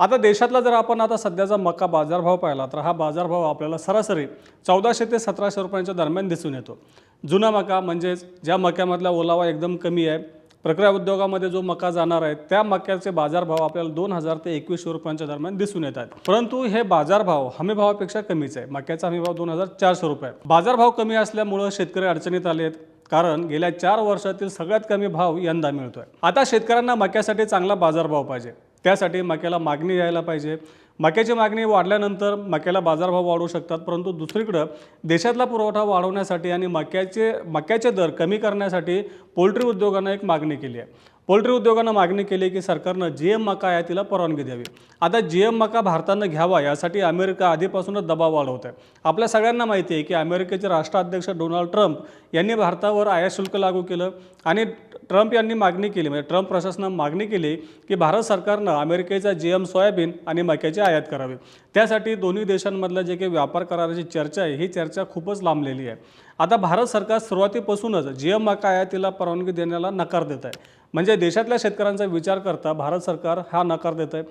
आता देशातला जर आपण आता सध्याचा मका बाजारभाव पाहिला तर हा बाजारभाव आपल्याला सरासरी चौदाशे ते सतराशे रुपयांच्या दरम्यान दिसून येतो. जुना मका म्हणजेच ज्या मक्यामधला ओलावा एकदम कमी आहे प्रक्रिया उद्योगामध्ये जो मका जाणार आहे त्या मक्याचे बाजारभाव आपल्याला दोन हजार ते एकवीसशे रुपयांच्या दरम्यान दिसून येतात परंतु हे बाजारभाव हमीभावापेक्षा कमीच आहे. मक्याचा हमीभाव दोन हजार चारशे रुपये आहे. बाजारभाव कमी असल्यामुळं शेतकरी अडचणीत आले आहेत कारण गेल्या चार वर्षातील सगळ्यात कमी भाव यंदा मिळतोय. आता शेतकऱ्यांना मक्यासाठी चांगला बाजारभाव पाहिजे. त्यासाठी मक्याला मागणी यायला पाहिजे. मक्याची मागणी वाढल्यानंतर मक्याला बाजारभाव वाढू शकतात परंतु दुसरीकडं देशातला पुरवठा वाढवण्यासाठी आणि मक्याचे मक्याचे दर कमी करण्यासाठी पोल्ट्री उद्योगानं एक मागणी केली आहे. पोल्ट्री उद्योगानं मागणी केली की सरकारनं जी एम मका आयातीला तिला परवानगी द्यावी. आता जी एम मका भारतानं घ्यावा यासाठी अमेरिका आधीपासूनच दबाव वाढवत आहे आपल्या सगळ्यांना माहिती आहे की अमेरिकेचे राष्ट्राध्यक्ष डोनाल्ड ट्रम्प यांनी भारतावर आयात शुल्क लागू केलं आणि ट्रम्प यांनी मागणी केली म्हणजे ट्रम्प प्रशासनानं मागणी केली की भारत सरकारनं अमेरिकेचा जी एम सोयाबीन आणि मक्याची आयात करावी. त्यासाठी दोन्ही देशांमधलं जे काही व्यापार कराराची चर्चा आहे ही चर्चा खूपच लांबलेली आहे. आता भारत सरकार सुरुवातीपासूनच जी एम मका आयातीला परवानगी देण्याला नकार देत आहे. म्हणजे देशातल्या शेतकऱ्यांचा विचार करता भारत सरकार हा नकार देत आहे.